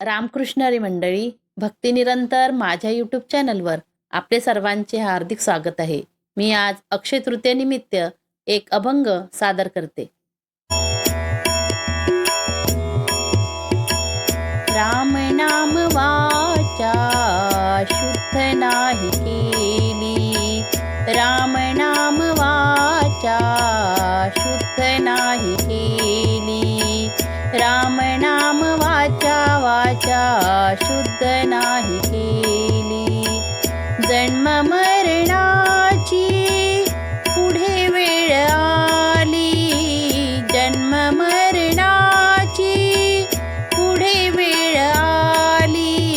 रामकृष्णरी मंडळी भक्तिनिरंतर माझ्या यूट्यूब चॅनलवर आपले सर्वांचे हार्दिक स्वागत आहे. मी आज अक्षय तृतीयेनिमित्त एक अभंग सादर करते. राम नाम वाचा शुद्ध नाही केली. राम नाम वाचा शुद्ध नाही केली. राम नाम वाचा शुद्ध नाही केली. जन्म मरणाची पुढे वेळ आली. जन्म मरणाची पुढे वेळ आली.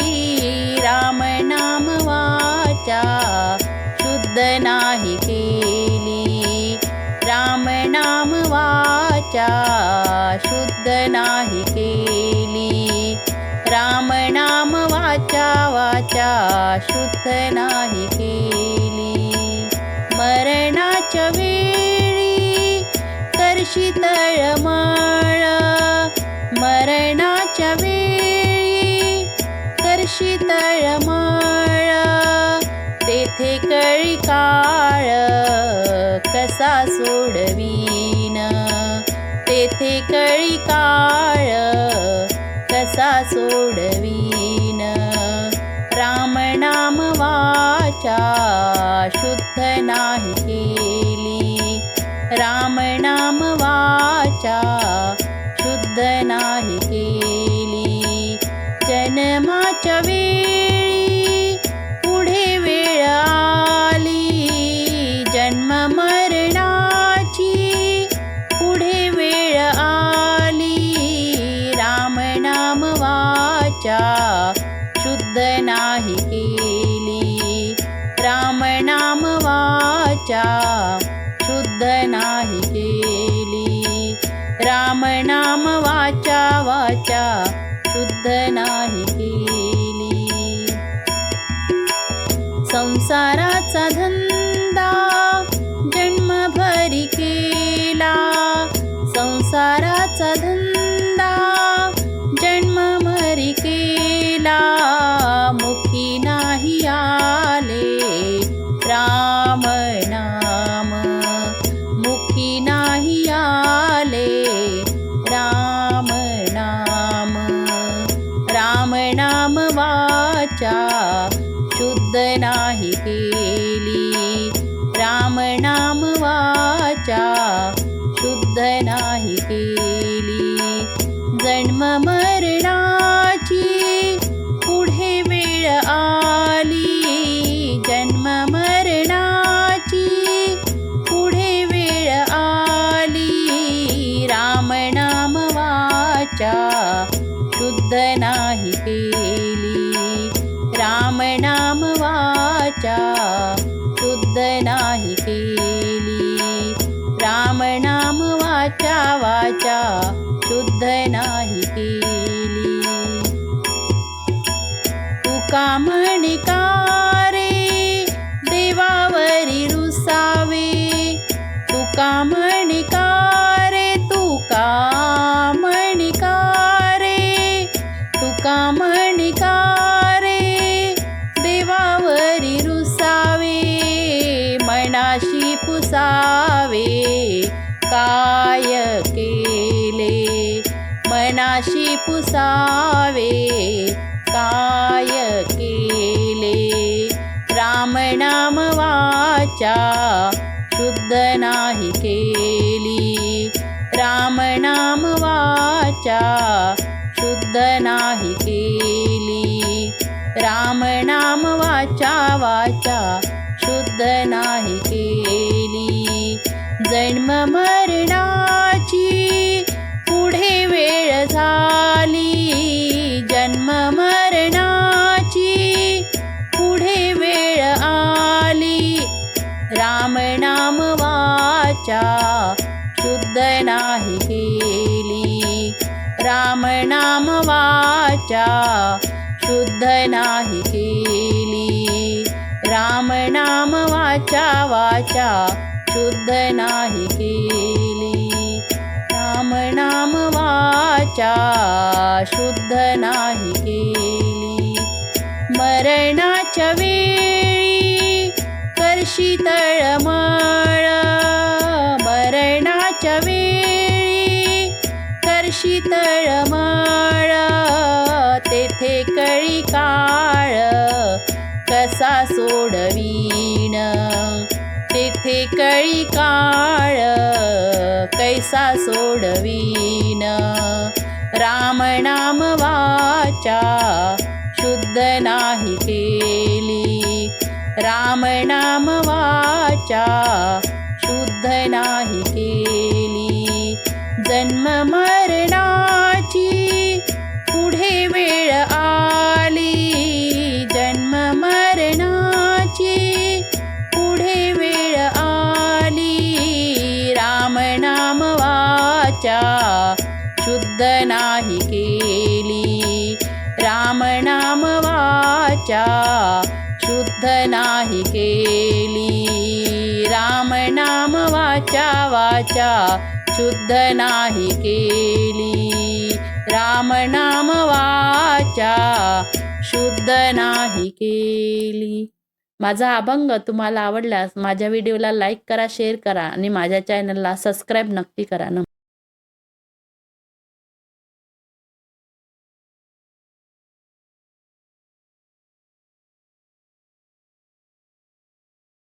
राम नाम वाचा शुद्ध नाही केली. राम नाम वाचा शुद्ध नाही वाचा शुद्ध नाही केली. मरणाच्या वेळी करशी तळमळ. मरणाच्या वेळी करशी तळमळ. तेथे कळी काळ कसा सोडवीन. तेथे कळी काळ कसा सोडवी शुद्ध नाही केली. राम नाम वाचा शुद्ध नाही केली. जन्माच्या वेळी पुढे वेळ आली. जन्म वाचा शुद्ध नाही केली. राम नाम वाचा वाचा शुद्ध नाही केली. संसार वाचा शुद्ध नाही केली. जन्म मरणाची पुढे वेळ आली. जन्म मरणाची पुढे वेळ आली. राम नाम वाचा शुद्ध नाही केली. राम नाम वाचा तुका म्हणिकारे देवावरी रुसावे. तुका म्हणिकारे तुका म्हणिकारे तुका म्हणिकारे देवावरी रुसावे. मनाशी पुसावे. काय केले? मनाशी पुसावे. काय केले. राम नाम वाचा शुद्ध नाही केली. राम नाम वाचा शुद्ध नाही केली. राम नाम वाचा वाचा शुद्ध नाही वाचा शुद्ध नाही केली. राम नाम वाचा शुद्ध नाही केली. राम नाम वाचा वाचा शुद्ध नाही केली. राम नाम वाचा शुद्ध नाही केली. मरणाच्या वेळी करशी तळमळ मरणाच्या वेळी करशी तळमळ तेथे कळी काळ कसा सोडवीण तेथे कळी काळ कैसा सोडवीन? राम नाम वाचा शुद्ध नाही केली. राम नाम वाचा शुद्ध नाही केली. जन्म मरणाची पुढे वेळ आली. जन्म मरणाची पुढे वेळ आली. राम नाम वाचा शुद्ध नाही केली. राम नाम वाचा शुद्ध नाही केली. राम नाम वाचा वाचा शुद्ध नाही केली. राम नाम वाचा शुद्ध नाही केली. माझा अभंग तुम्हाला आवडल्यास माझ्या व्हिडिओला लाईक करा शेअर करा आणि माझ्या चॅनलला सबस्क्राईब नक्की करा. ना